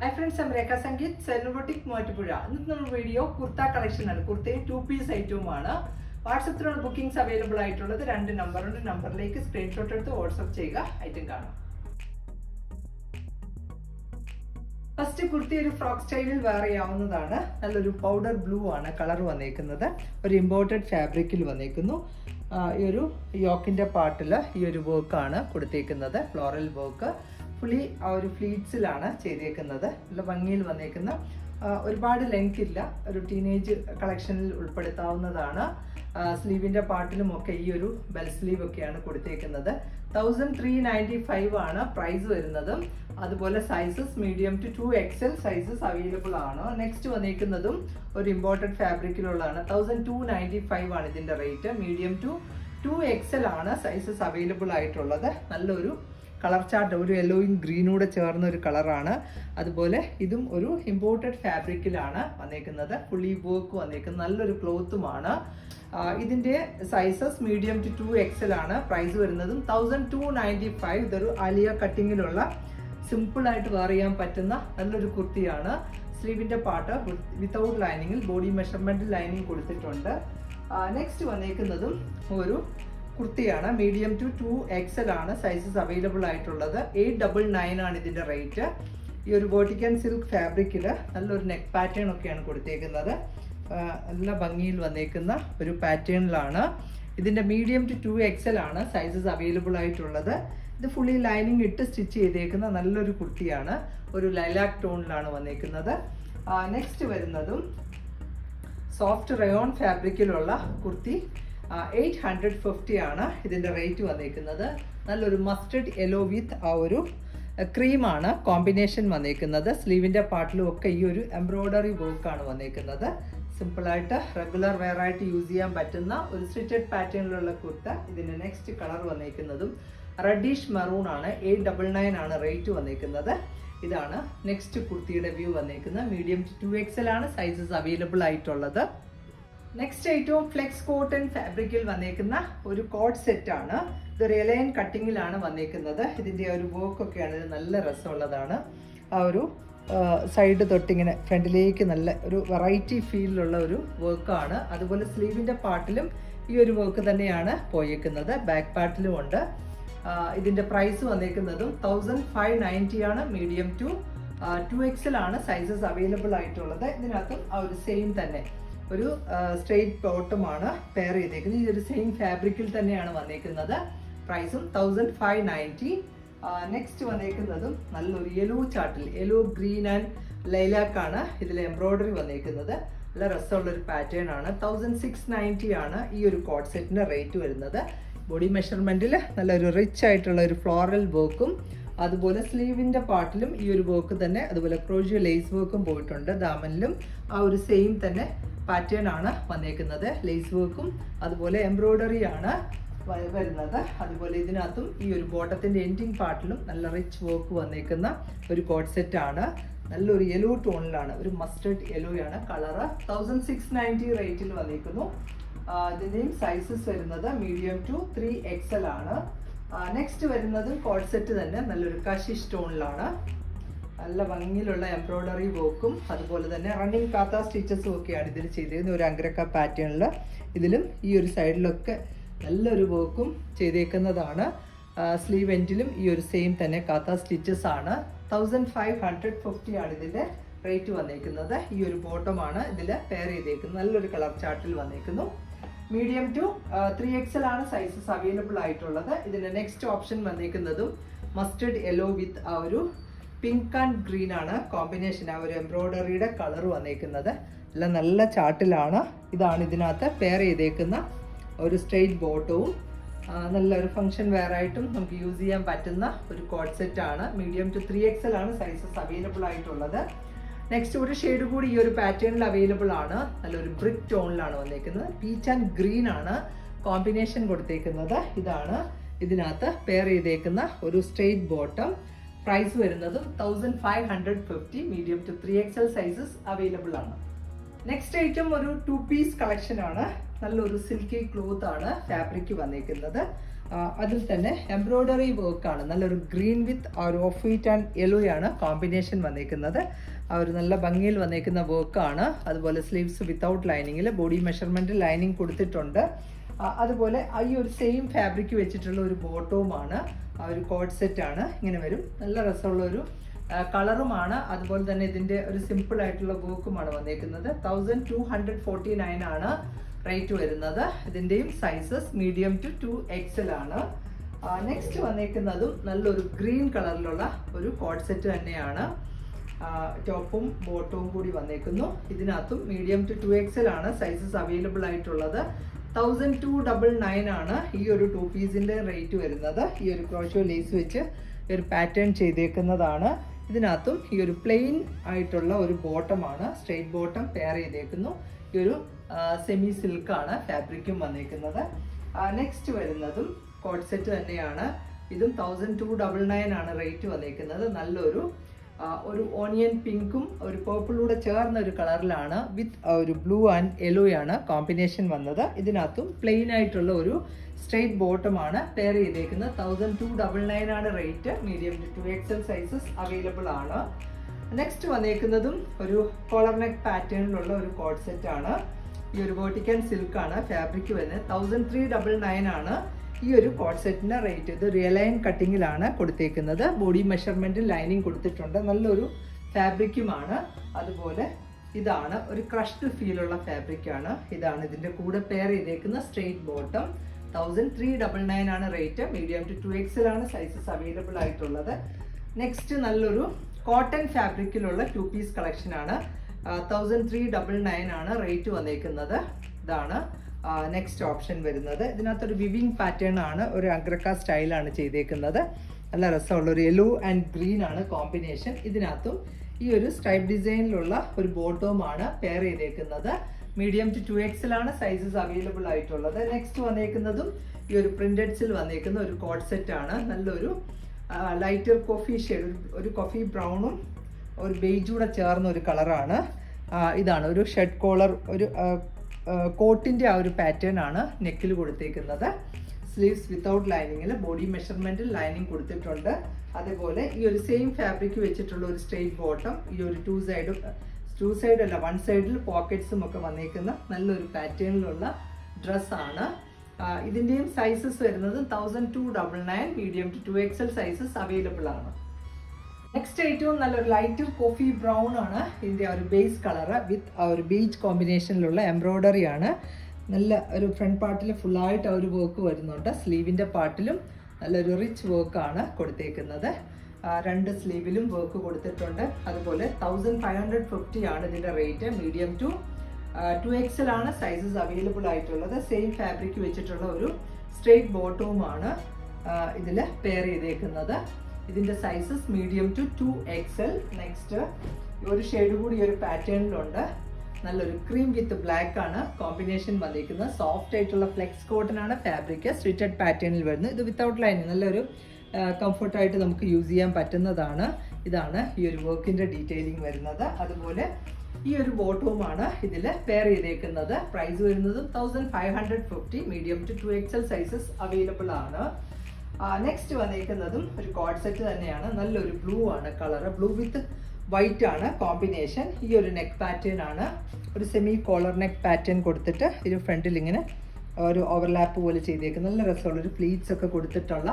Hi friends M Rekha Sangeeth സെലിബ്രോട്ടിക് Muvattupuzha ഇന്നത്തെ നമ്മുടെ video kurta ആണ്. കുർത്തയും ടു പീസ് ഐറ്റവുമാണ് വാട്സപ്പിലാണ് ബുക്കിംഗ്സ് അവൈലബിൾ ആയിട്ടുള്ളത് രണ്ട് നമ്പറുണ്ട് നമ്പറിലേക്ക് സ്ക്രീൻഷോട്ട് എടുത്ത് വാട്സപ്പ് ചെയ്യുക. ഐറ്റം കാണാം. ഫസ്റ്റ് കുർത്തി ഒരു ഫ്രോക്ക് സ്റ്റൈലിൽ ചെയ്യാവുന്നതാണ്. നല്ലൊരു പൗഡർ ബ്ലൂ ആണ് കളർ വന്നേക്കുന്നത്. ഒരു ഇമ്പോർട്ടഡ് ഫാബ്രിക്കിൽ വന്നേക്കുന്നു. ഈ ഒരു യോക്കിന്റെ പാട്ടിൽ ഈ ഒരു വർക്കാണ് കൊടുത്തേക്കുന്നത്. ഫ്ലോറൽ വർക്ക് ഫുള്ളി ആ ഒരു ഫ്ലീറ്റ്സിലാണ് ചെയ്തേക്കുന്നത്. നല്ല ഭംഗിയിൽ വന്നേക്കുന്ന ഒരുപാട് ലെങ്ത് ഇല്ല. ഒരു ടീനേജ് കളക്ഷനിൽ ഉൾപ്പെടുത്താവുന്നതാണ്. സ്ലീവിന്റെ പാർട്ടിലും ഒക്കെ ഈ ഒരു ബെൽ സ്ലീവ് ഒക്കെയാണ് കൊടുത്തേക്കുന്നത്. തൗസൻഡ് ത്രീ നയന്റി ഫൈവ് ആണ് പ്രൈസ് വരുന്നതും. അതുപോലെ sizes medium to two XL sizes available ആണ്. നെക്സ്റ്റ് വന്നേക്കുന്നതും ഒരു ഇമ്പോർട്ടഡ് ഫാബ്രിക്കിലുള്ളതാണ് തൗസൻഡ് ടു നയന്റി ഫൈവ് ആണ് ഇതിന്റെ rate medium to two XL ആണ് സൈസസ് അവൈലബിൾ ആയിട്ടുള്ളത്. നല്ലൊരു കളർ ചാർട്ട് ഒരു യെല്ലോയും ഗ്രീനൂടെ ചേർന്ന ഒരു കളറാണ്. അതുപോലെ ഇതും ഒരു ഇമ്പോർട്ടഡ് ഫാബ്രിക്കിലാണ് വന്നേക്കുന്നത്. ഫുള്ളി വർക്ക് വന്നേക്കുന്നത്. നല്ലൊരു ക്ലോത്തുമാണ് ഇതിന്റെ sizes medium to two XL ആണ്. പ്രൈസ് വരുന്നതും തൗസൻഡ് ടു നയന്റി ഫൈവ് ഇതൊരു അലിയ കട്ടിങ്ങിലുള്ള സിമ്പിളായിട്ട് വെയർ ചെയ്യാൻ പറ്റുന്ന നല്ലൊരു കുർത്തിയാണ്. സ്ലീവിന്റെ പാർട്ട് വിത്തൗട്ട് ലൈനിങ്ങിൽ ബോഡി മെഷർമെന്റ് ലൈനിങ് കൊടുത്തിട്ടുണ്ട്. നെക്സ്റ്റ് വന്നേക്കുന്നതും ഒരു കുർത്തിയാണ്. മീഡിയം ടു ടു എക്സൽ ആണ് സൈസസ് അവൈലബിൾ ആയിട്ടുള്ളത്. എയ്റ്റ് ഡബിൾ നയൻ ആണ് ഇതിന്റെ റേറ്റ് ഈ ഒരു ബോട്ടിക്കൻ സിൽക്ക് ഫാബ്രിക്കിൽ നല്ലൊരു നെക്ക് പാറ്റേൺ ഒക്കെയാണ് കൊടുത്തേക്കുന്നത്. നല്ല ഭംഗിയിൽ വന്നേക്കുന്ന ഒരു പാറ്റേണിലാണ് ഇതിന്റെ മീഡിയം ടു ടു എക്സൽ ആണ് സൈസസ് അവൈലബിൾ ആയിട്ടുള്ളത്. ഇത് ഫുള്ളി ലൈനിങ് ഇട്ട് സ്റ്റിച്ച് ചെയ്തേക്കുന്ന നല്ലൊരു കുർത്തിയാണ്. ഒരു ലൈലാക്ക് ടോണിലാണ് വന്നേക്കുന്നത്. നെക്സ്റ്റ് വരുന്നതും സോഫ്റ്റ് റയോൺ ഫാബ്രിക്കിലുള്ള കുർത്തി. എയ്റ്റ് ഹൺഡ്രഡ് ഫിഫ്റ്റി ആണ് ഇതിന്റെ റേറ്റ് വന്നിരിക്കുന്നത് നല്ലൊരു മസ്റ്റർഡ് യെല്ലോ വിത്ത് ആ ഒരു ക്രീമാണ് കോമ്പിനേഷൻ വന്നിരിക്കുന്നത് സ്ലീവിന്റെ പാർട്ടിലും ഒക്കെ ഈ ഒരു എംബ്രോയ്ഡറി വർക്കാണ് വന്നിരിക്കുന്നത് സിമ്പിളായിട്ട് റെഗുലർ വെയർ ആയിട്ട് യൂസ് ചെയ്യാൻ പറ്റുന്ന ഒരു സ്റ്റിച്ചഡ് പാറ്റേണിലുള്ള കുർത്ത ഇതിന്റെ നെക്സ്റ്റ് കളർ വന്നിരിക്കുന്നതും റെഡിഷ് മെറൂൺ ആണ് എയ്റ്റ് ഡബിൾ നയൻ ആണ് റേറ്റ് വന്നിരിക്കുന്നത് ഇതാണ് നെക്സ്റ്റ് കുർത്തിയുടെ വ്യൂ വന്നിരിക്കുന്നത് മീഡിയം ടു എക്സൽ ആണ് സൈസസ് അവൈലബിൾ ആയിട്ടുള്ളത്. നെക്സ്റ്റ് ഏറ്റവും ഫ്ലെക്സ് കോട്ടൺ ഫാബ്രിക്കിൽ വന്നേക്കുന്ന ഒരു കോട്ട് സെറ്റ് ആണ്. ഇത് റിയലൈൻ കട്ടിങ്ങിലാണ് വന്നേക്കുന്നത്. ഇതിന്റെ ഒരു വർക്ക് ഒക്കെ ഇത് നല്ല രസമുള്ളതാണ്. ആ ഒരു സൈഡ് തൊട്ടിങ്ങനെ ഫ്രണ്ടിലേക്ക് നല്ല ഒരു വെറൈറ്റി ഫീലിലുള്ള ഒരു വർക്കാണ് അതുപോലെ സ്ലീവിന്റെ പാർട്ടിലും ഈ ഒരു വർക്ക് തന്നെയാണ് പോയേക്കുന്നത്. ബാക്ക് പാർട്ടിലും ഉണ്ട്. ഇതിന്റെ പ്രൈസ് വന്നേക്കുന്നതും തൗസൻഡ് ഫൈവ് നയന്റി ആണ്. മീഡിയം ടു ടു എക്സിലാണ് സൈസസ് അവൈലബിൾ ആയിട്ടുള്ളത്. ഇതിനകത്തും ആ ഒരു സെയിം തന്നെ. ഒരു സ്ട്രെയിറ്റ് ബോട്ടമാണ് പെയർ ചെയ്തേക്കുന്നത്. ഒരു സെയിം ഫാബ്രിക്കിൽ തന്നെയാണ് വന്നേക്കുന്നത്. പ്രൈസും തൗസൻഡ് ഫൈവ് നയന്റി നെക്സ്റ്റ് വന്നേക്കുന്നതും നല്ലൊരു യെല്ലോ ചാർട്ടിൽ യെല്ലോ ഗ്രീൻ ആൻഡ് ലൈലാക്കാണ് ഇതിൽ എംബ്രോയ്ഡറി വന്നേക്കുന്നത്. നല്ല രസമുള്ള ഒരു പാറ്റേൺ ആണ്. തൗസൻഡ് സിക്സ് നയന്റി ആണ് ഈ ഒരു കോഡ് സെറ്റിന്റെ റേറ്റ് വരുന്നത്. ബോഡി മെഷർമെന്റിൽ നല്ലൊരു റിച്ച് ആയിട്ടുള്ള ഒരു ഫ്ലോറൽ വർക്കും അതുപോലെ സ്ലീവിന്റെ പാർട്ടിലും ഈ ഒരു വർക്ക് തന്നെ അതുപോലെ ക്രോഷ്യോ ലേസ് വർക്കും പോയിട്ടുണ്ട് ദാമനിലും. ആ ഒരു സെയിം തന്നെ പാറ്റേൺ ആണ് വന്നേക്കുന്നത്. ലേസ് വർക്കും അതുപോലെ എംബ്രോയ്ഡറി ആണ് വരുന്നത്. അതുപോലെ ഇതിനകത്തും ഈ ഒരു ബോട്ടത്തിന്റെ എൻഡിങ് പാർട്ടിലും നല്ല റിച്ച് വർക്ക് വന്നേക്കുന്ന ഒരു കോട്ട് സെറ്റ് ആണ്. നല്ലൊരു യെല്ലോ ടോണിലാണ് ഒരു മസ്റ്റർഡ് യെല്ലോയാണ് കളറ് തൗസൻഡ് സിക്സ് നയന്റി റേറ്റിൽ വന്നിരിക്കുന്നു ഇതിന്റെയും സൈസസ് വരുന്നത് മീഡിയം ടു ത്രീ എക്സൽ ആണ്. നെക്സ്റ്റ് വരുന്നത് കോഡ് സെറ്റ് തന്നെ. നല്ലൊരു കാശി സ്റ്റോണിലാണ്. നല്ല ഭംഗിയിലുള്ള എംബ്രോയ്ഡറി വർക്കും അതുപോലെ തന്നെ റണ്ണിങ് കാത്ത സ്റ്റിച്ചസും ഒക്കെയാണ് ഇതിൽ ചെയ്തിരുന്നത് ഒരു അഗ്രക്ക പാറ്റേണിൽ ഇതിലും ഈ ഒരു സൈഡിലൊക്കെ നല്ലൊരു വർക്കും ചെയ്തേക്കുന്നതാണ്. സ്ലീവ് എൻഡിലും ഈ ഒരു സെയിം തന്നെ കാത്ത സ്റ്റിച്ചസ് ആണ്. തൗസൻഡ് ഫൈവ് ഹൺഡ്രഡ് ഫിഫ്റ്റി ആണ് ഇതിന്റെ റേറ്റ് വന്നേക്കുന്നത്. ഈ ഒരു ബോട്ടമാണ് ഇതിൽ പെയർ ചെയ്തേക്കുന്നത്. നല്ലൊരു കളർ ചാർട്ടിൽ വന്നേക്കുന്നു. മീഡിയം ടു ത്രീ എക്സൽ ആണ് സൈസസ് അവൈലബിൾ ആയിട്ടുള്ളത്. ഇതിന്റെ നെക്സ്റ്റ് ഓപ്ഷൻ വന്നിരിക്കുന്നതും മസ്റ്റേഡ് യെല്ലോ വിത്ത് ആ ഒരു പിങ്ക് ആൻഡ് ഗ്രീൻ ആണ് കോമ്പിനേഷൻ ആ ഒരു എംബ്രോയ്ഡറിയുടെ കളർ വന്നേക്കുന്നത്. എല്ലാം നല്ല ചാട്ടിലാണ്. ഇതാണ് ഇതിനകത്ത് പെയർ ചെയ്തേക്കുന്ന ഒരു സ്ട്രെയിറ്റ് ബോട്ടവും നല്ലൊരു ഫംഗ്ഷൻ വെയർ ആയിട്ടും നമുക്ക് യൂസ് ചെയ്യാൻ പറ്റുന്ന ഒരു കോഡ് സെറ്റ് ആണ് മീഡിയം ടു ത്രീ എക്സൽ ആണ് സൈസസ് അവൈലബിൾ ആയിട്ടുള്ളത്. നെക്സ്റ്റ് ഒരു ഷെയ്ഡ് കൂടി ഈ ഒരു പാറ്റേണിൽ അവൈലബിൾ ആണ്. നല്ലൊരു ബ്രിക്ക് ടോണിലാണ് വന്നേക്കുന്നത്. പീച്ച് ആൻഡ് ഗ്രീൻ ആണ് കോമ്പിനേഷൻ കൊടുത്തേക്കുന്നത്. ഇതാണ് ഇതിനകത്ത് പെയർ ചെയ്തേക്കുന്ന ഒരു സ്ട്രെയിറ്റ് ബോട്ടം പ്രൈസ് വരുന്നതും thousand five hundred fifty medium to three XL sizes available ആണ്. നെക്സ്റ്റ് ഐറ്റം ഒരു ടു പീസ് കളക്ഷൻ ആണ്. നല്ലൊരു സിൽക്കി ക്ലോത്ത് ആണ് ഫാബ്രിക് വന്നേക്കുന്നത്. അതിൽ തന്നെ എംബ്രോയ്ഡറി ആണ്. നല്ലൊരു green with off white and yellow ആണ് കോമ്പിനേഷൻ വന്നേക്കുന്നത്. ആ ഒരു നല്ല ഭംഗിയിൽ വന്നേക്കുന്ന വർക്കാണ് അതുപോലെ സ്ലീവ്സ് വിത്തൗട്ട് ലൈനിങ്ങിൽ ബോഡി മെഷർമെന്റ് ലൈനിങ് കൊടുത്തിട്ടുണ്ട്. അതുപോലെ ഈ ഒരു സെയിം ഫാബ്രിക് വെച്ചിട്ടുള്ള ഒരു ബോട്ടവുമാണ് ആ ഒരു കോഡ് സെറ്റ് ആണ് ഇങ്ങനെ വരും. നല്ല രസമുള്ള ഒരു കളറുമാണ് അതുപോലെ തന്നെ ഇതിന്റെ ഒരു സിമ്പിൾ ആയിട്ടുള്ള വർക്കുമാണ് വന്നേക്കുന്നത്. Thousand two hundred forty nine ആണ് റേറ്റ് വരുന്നത്. ഇതിന്റെയും sizes medium to two XL ആണ്. നെക്സ്റ്റ് വന്നേക്കുന്നതും നല്ലൊരു ഗ്രീൻ കളറിലുള്ള ഒരു കോഡ് സെറ്റ് തന്നെയാണ്. ടോപ്പും ബോട്ടവും കൂടി വന്നേക്കുന്നു. ഇതിനകത്തും മീഡിയം ടു ടു എക്സൽ ആണ് സൈസസ് അവൈലബിൾ ആയിട്ടുള്ളത്. തൗസൻഡ് ടു ഡബിൾ നയൻ ആണ് ഈ ഒരു ടു പീസിന്റെ റേറ്റ് വരുന്നത്. ഈ ഒരു ക്രോഷോ ലേസ് വെച്ച് ഒരു പാറ്റേൺ ചെയ്തേക്കുന്നതാണ്. ഇതിനകത്തും ഈ ഒരു പ്ലെയിൻ ആയിട്ടുള്ള ഒരു ബോട്ടമാണ് സ്ട്രെയിറ്റ് ബോട്ടം പെയർ ചെയ്തേക്കുന്നു. ഈ ഒരു സെമി സിൽക്കാണ് ഫാബ്രിക്കും വന്നേക്കുന്നത്. നെക്സ്റ്റ് വരുന്നതും കോഡ് സെറ്റ് തന്നെയാണ്. ഇതും തൗസൻഡ് ടു ഡബിൾ നയൻ ആണ് റേറ്റ് വന്നേക്കുന്നത്. നല്ലൊരു ഒരു ഓണിയൻ പിങ്കും ഒരു പേർപ്പിളൂടെ ചേർന്ന ഒരു കളറിലാണ് വിത്ത് ഒരു ബ്ലൂ ആൻഡ് യെല്ലോ ആണ് കോമ്പിനേഷൻ വന്നത്. ഇതിനകത്തും പ്ലെയിൻ ആയിട്ടുള്ള ഒരു സ്ട്രെയിറ്റ് ബോട്ടമാണ് പെയർ ചെയ്തേക്കുന്നത്. തൗസൻഡ് ടു ഡബിൾ നയൻ ആണ് rate medium to XL sizes available ആണ്. നെക്സ്റ്റ് വന്നേക്കുന്നതും ഒരു കോളർ നെക്ക് പാറ്റേണിലുള്ള ഒരു കോഡ് സെറ്റ് ആണ്. ഈ ഒരു വേർട്ടിക്കൻ സിൽക്ക് ആണ് ഫാബ്രിക് വരുന്നത്. തൗസൻഡ് ത്രീ ഡബിൾ നയൻ ആണ്. ഈ ഒരു കോഡ് സെറ്റിന്റെ റേറ്റ് ഇത് റിയലൈൻ കട്ടിങ്ങിലാണ് കൊടുത്തേക്കുന്നത്. ബോഡി മെഷർമെന്റ് ലൈനിങ് കൊടുത്തിട്ടുണ്ട്. നല്ലൊരു ഫാബ്രിക്കുമാണ് അതുപോലെ ഇതാണ് ഒരു ക്രഷ്ഡ് ഫീലുള്ള ഫാബ്രിക്കാണ് ഇതാണ് ഇതിന്റെ കൂടെ പെയർ ചെയ്തേക്കുന്ന straight bottom thousand three double nine ആണ് റേറ്റ് മീഡിയം ടു ടു എക്സിലാണ് സൈസസ് അവൈലബിൾ ആയിട്ടുള്ളത്. നെക്സ്റ്റ് നല്ലൊരു കോട്ടൺ ഫാബ്രിക്കിലുള്ള ടു പീസ് കളക്ഷൻ ആണ്. തൗസൻഡ് ത്രീ ഡബിൾ നയൻ ആണ് റേറ്റ് വന്നേക്കുന്നത്. ഇതാണ്. നെക്സ്റ്റ് ഓപ്ഷൻ വരുന്നത്. ഇതിനകത്തൊരു വിവിങ് പാറ്റേൺ ആണ് ഒരു അഗ്രക്ക സ്റ്റൈലാണ് ചെയ്തേക്കുന്നത്. നല്ല രസമുള്ള ഒരു യെല്ലോ ആൻഡ് ഗ്രീൻ ആണ് കോമ്പിനേഷൻ ഇതിനകത്തും ഈ ഒരു സ്ട്രൈപ്പ് ഡിസൈനിലുള്ള ഒരു ബോട്ടവുമാണ് പെയർ ചെയ്തേക്കുന്നത്. മീഡിയം ടു ടു എക്സിലാണ് സൈസസ് അവൈലബിൾ ആയിട്ടുള്ളത്. നെക്സ്റ്റ് വന്നേക്കുന്നതും ഈ ഒരു പ്രിന്റഡ്സിൽ വന്നേക്കുന്ന ഒരു കോഡ് സെറ്റ് ആണ്. നല്ലൊരു ലൈറ്റർ കോഫി ഷെയ്ഡ് ഒരു കോഫി ബ്രൗണും ഒരു ബേജൂടെ ചേർന്ന ഒരു കളറാണ് ഇതാണ്. ഒരു ഷെഡ് കോളർ ഒരു കോട്ടിന്റെ ആ ഒരു പാറ്റേൺ ആണ് നെക്കിൽ കൊടുത്തേക്കുന്നത്. സ്ലീവ്സ് വിത്തൗട്ട് ലൈനിങ്ങിൽ ബോഡി മെഷർമെന്റിൽ ലൈനിങ് കൊടുത്തിട്ടുണ്ട്. അതേപോലെ ഈ ഒരു സെയിം ഫാബ്രിക് വെച്ചിട്ടുള്ള ഒരു സ്ട്രെയിറ്റ് ബോട്ടം ഈ ഒരു ടു സൈഡും ടു സൈഡ് അല്ല വൺ സൈഡിൽ പോക്കറ്റ്സും ഒക്കെ വന്നേക്കുന്ന നല്ലൊരു പാറ്റേണിലുള്ള ഡ്രസ്സാണ് ഇതിന്റെയും സൈസസ് വരുന്നത് thousand two double nine medium to two XL sizes available ആണ്. നെക്സ്റ്റ് ഏറ്റവും നല്ലൊരു ലൈറ്റ് കോഫി ബ്രൗൺ ആണ്. ഇതിന്റെ ഒരു ബേസ് കളറ് വിത്ത് ആ ഒരു ബീച്ച് കോമ്പിനേഷനിലുള്ള എംബ്രോയ്ഡറി ആണ്. നല്ല ഒരു ഫ്രണ്ട് പാർട്ടിൽ ഫുള്ളായിട്ട് ആ ഒരു വർക്ക് വരുന്നുണ്ട്. സ്ലീവിന്റെ പാർട്ടിലും നല്ലൊരു റിച്ച് വർക്കാണ് കൊടുത്തേക്കുന്നത്. രണ്ട് സ്ലീവിലും വർക്ക് കൊടുത്തിട്ടുണ്ട്. അതുപോലെ തൗസൻഡ് ഫൈവ് ഹൺഡ്രഡ് ഫിഫ്റ്റി ആണ് ഇതിന്റെ rate medium to two XL ആണ് സൈസസ് അവൈലബിൾ ആയിട്ടുള്ളത്. സെയിം ഫാബ്രിക് വെച്ചിട്ടുള്ള ഒരു സ്ട്രെയിറ്റ് ബോട്ടവുമാണ് ഇതിൽ പെയർ ചെയ്തേക്കുന്നത്. ഇതിന്റെ sizes medium to two XL next ഒരു ഷെയ്ഡ് കൂടി ഒരു പാറ്റേണിലുണ്ട് നല്ലൊരു ക്രീം വിത്ത് ബ്ലാക്ക് ആണ്. കോമ്പിനേഷൻ വന്നിരിക്കുന്നത്. സോഫ്റ്റ് ആയിട്ടുള്ള ഫ്ലെക്സ് കോട്ടൺ ആണ്. ഫാബ്രിക് സ്റ്റിറ്റഡ് പാറ്റേണിൽ വരുന്നത്. ഇത് വിത്തൗട്ട് ലൈനിങ് നല്ലൊരു കംഫർട്ടായിട്ട് നമുക്ക് യൂസ് ചെയ്യാൻ പറ്റുന്നതാണ്. ഇതാണ് ഈ ഒരു വർക്കിന്റെ ഡീറ്റെയിലിംഗ് വരുന്നത്. അതുപോലെ ഈ ഒരു ബോട്ടവുമാണ് ഇതിൽ പെയർ ചെയ്തേക്കുന്നത്. പ്രൈസ് വരുന്നത് thousand five hundred fifty medium to two XL sizes available ആണ്. നെക്സ്റ്റ് വന്നിരിക്കുന്നതും ഒരു കോഡ് സെറ്റ് തന്നെയാണ്. നല്ലൊരു ബ്ലൂ ആണ് കളർ ബ്ലൂ വിത്ത് വൈറ്റ് ആണ് കോമ്പിനേഷൻ ഈ ഒരു നെക്ക് പാറ്റേൺ ആണ്. ഒരു സെമി കോളർ നെക്ക് പാറ്റേൺ കൊടുത്തിട്ട് ഇത് ഫ്രണ്ടിൽ ഇങ്ങനെ ഒരു ഓവർലാപ്പ് പോലെ ചെയ്തേക്കുന്ന നല്ല രസമുള്ള ഒരു പ്ലീറ്റ്സ് ഒക്കെ കൊടുത്തിട്ടുള്ള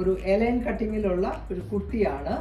ഒരു എലൈൻ കട്ടിങ്ങിലുള്ള ഒരു കുട്ടിയാണ്.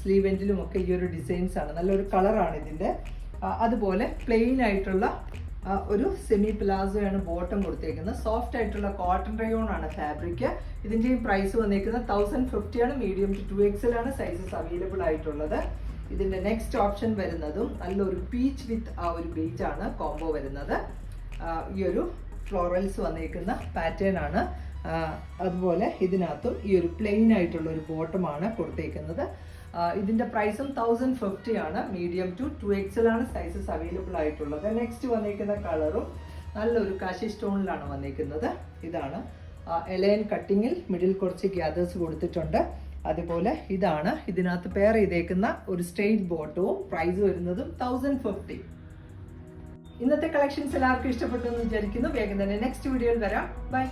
സ്ലീവ് എൻഡിലും ഒക്കെ ഈ ഒരു ഡിസൈൻസ് ആണ്. നല്ലൊരു കളറാണ് ഇതിന്റെ. അതുപോലെ പ്ലെയിൻ ആയിട്ടുള്ള ഒരു സെമി പ്ലാസോയാണ് ബോട്ടം കൊടുത്തേക്കുന്നത്. സോഫ്റ്റ് ആയിട്ടുള്ള കോട്ടൺ റയോൺ ആണ് ഫാബ്രിക് ഇതിന്റെയും പ്രൈസ് വന്നേക്കുന്നത് തൗസൻഡ് ഫിഫ്റ്റി ആണ്. മീഡിയം ടു ടു ആണ് സൈസസ് അവൈലബിൾ ആയിട്ടുള്ളത്. ഇതിന്റെ നെക്സ്റ്റ് ഓപ്ഷൻ വരുന്നതും നല്ലൊരു പീച്ച് വിത്ത് ആ ഒരു ബീച്ച് ആണ് കോംബോ വരുന്നത്. ഈ ഒരു ഫ്ലോറൽസ് വന്നേക്കുന്ന പാറ്റേൺ ആണ്. അതുപോലെ ഇതിനകത്തും ഈ ഒരു പ്ലെയിൻ ആയിട്ടുള്ള ഒരു ബോട്ടമാണ് കൊടുത്തേക്കുന്നത്. ഇതിന്റെ പ്രൈസും തൗസൻഡ് ഫിഫ്റ്റി ആണ്. മീഡിയം ടു ടു ആണ് സൈസസ് അവൈലബിൾ ആയിട്ടുള്ളത്. നെക്സ്റ്റ് വന്നിരിക്കുന്ന കളറും നല്ലൊരു കാശി സ്റ്റോണിലാണ് വന്നിരിക്കുന്നത്. ഇതാണ്. എലയൻ കട്ടിങ്ങിൽ മിഡിൽ കുറച്ച് ഗ്യാദേഴ്സ് കൊടുത്തിട്ടുണ്ട്. അതുപോലെ ഇതാണ്. ഇതിനകത്ത് പെയർ ചെയ്തേക്കുന്ന ഒരു സ്ട്രെയിറ്റ് ബോട്ടവും പ്രൈസ് വരുന്നതും തൗസൻഡ് ഫിഫ്റ്റി ഇന്നത്തെ കളക്ഷൻസ് എല്ലാവർക്കും ഇഷ്ടപ്പെട്ടു എന്ന് വിചാരിക്കുന്നു. വേഗം തന്നെ നെക്സ്റ്റ് വീഡിയോയിൽ വരാം. ബൈ